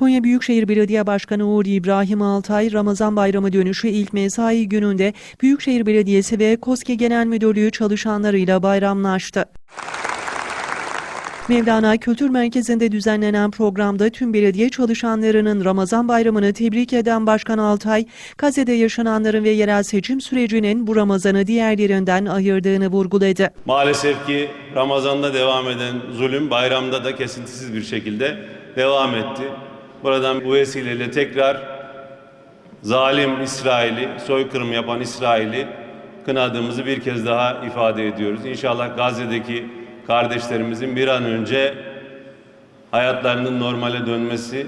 Konya Büyükşehir Belediye Başkanı Uğur İbrahim Altay, Ramazan Bayramı dönüşü ilk mesai gününde Büyükşehir Belediyesi ve KOSGE Genel Müdürlüğü çalışanlarıyla bayramlaştı. Mevlana Kültür Merkezi'nde düzenlenen programda tüm belediye çalışanlarının Ramazan Bayramı'nı tebrik eden Başkan Altay, Gazze'de yaşananların ve yerel seçim sürecinin bu Ramazan'ı diğerlerinden ayırdığını vurguladı. Maalesef ki Ramazan'da devam eden zulüm bayramda da kesintisiz bir şekilde devam etti. Buradan bu vesileyle tekrar zalim İsrail'i, soykırım yapan İsrail'i kınadığımızı bir kez daha ifade ediyoruz. İnşallah Gazze'deki kardeşlerimizin bir an önce hayatlarının normale dönmesi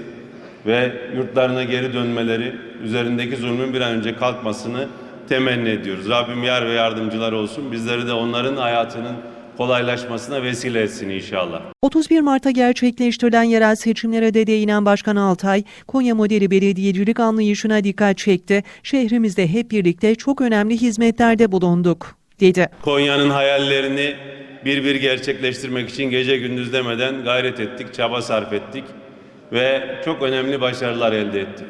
ve yurtlarına geri dönmeleri, üzerindeki zulmün bir an önce kalkmasını temenni ediyoruz. Rabbim yar ve yardımcılar olsun. Bizleri de onların hayatının kolaylaşmasına vesile etsin inşallah. 31 Mart'ta gerçekleştirilen yerel seçimlere de değinen Başkan Altay, Konya modeli belediyecilik anlayışına dikkat çekti. Şehrimizde hep birlikte çok önemli hizmetlerde bulunduk, dedi. Konya'nın hayallerini bir bir gerçekleştirmek için gece gündüz demeden gayret ettik, çaba sarf ettik ve çok önemli başarılar elde ettik.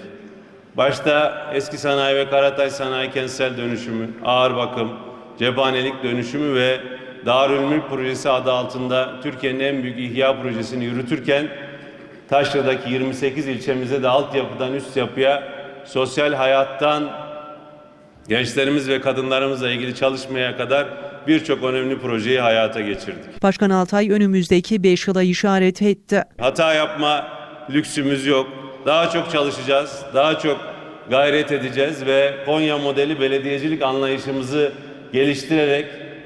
Başta eski sanayi ve Karatay sanayi kentsel dönüşümü, ağır bakım, cephanelik dönüşümü ve Darülmülk projesi adı altında Türkiye'nin en büyük ihya projesini yürütürken Taşra'daki 28 ilçemize de altyapıdan üst yapıya sosyal hayattan gençlerimiz ve kadınlarımızla ilgili çalışmaya kadar birçok önemli projeyi hayata geçirdik. Başkan Altay önümüzdeki 5 yıla işaret etti. Hata yapma lüksümüz yok. Daha çok çalışacağız, daha çok gayret edeceğiz ve Konya modeli belediyecilik anlayışımızı geliştirerek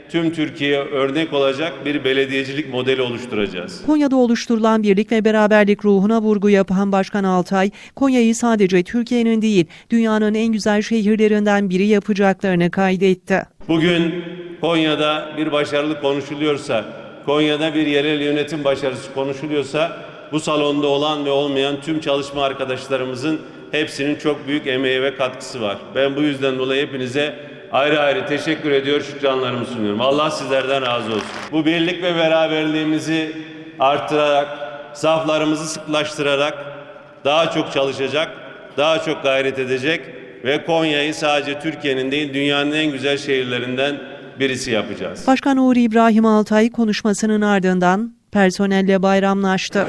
tüm Türkiye'ye örnek olacak bir belediyecilik modeli oluşturacağız. Konya'da oluşturulan birlik ve beraberlik ruhuna vurgu yapan Başkan Altay, Konya'yı sadece Türkiye'nin değil, dünyanın en güzel şehirlerinden biri yapacaklarını kaydetti. Bugün Konya'da bir başarılı konuşuluyorsa, Konya'da bir yerel yönetim başarısı konuşuluyorsa bu salonda olan ve olmayan tüm çalışma arkadaşlarımızın hepsinin çok büyük emeği ve katkısı var. Ben bu yüzden dolayı hepinize ayrı ayrı teşekkür ediyor, şükranlarımı sunuyorum. Allah sizlerden razı olsun. Bu birlik ve beraberliğimizi artırarak, saflarımızı sıklaştırarak daha çok çalışacak, daha çok gayret edecek ve Konya'yı sadece Türkiye'nin değil dünyanın en güzel şehirlerinden birisi yapacağız. Başkan Uğur İbrahim Altay konuşmasının ardından personelle bayramlaştı.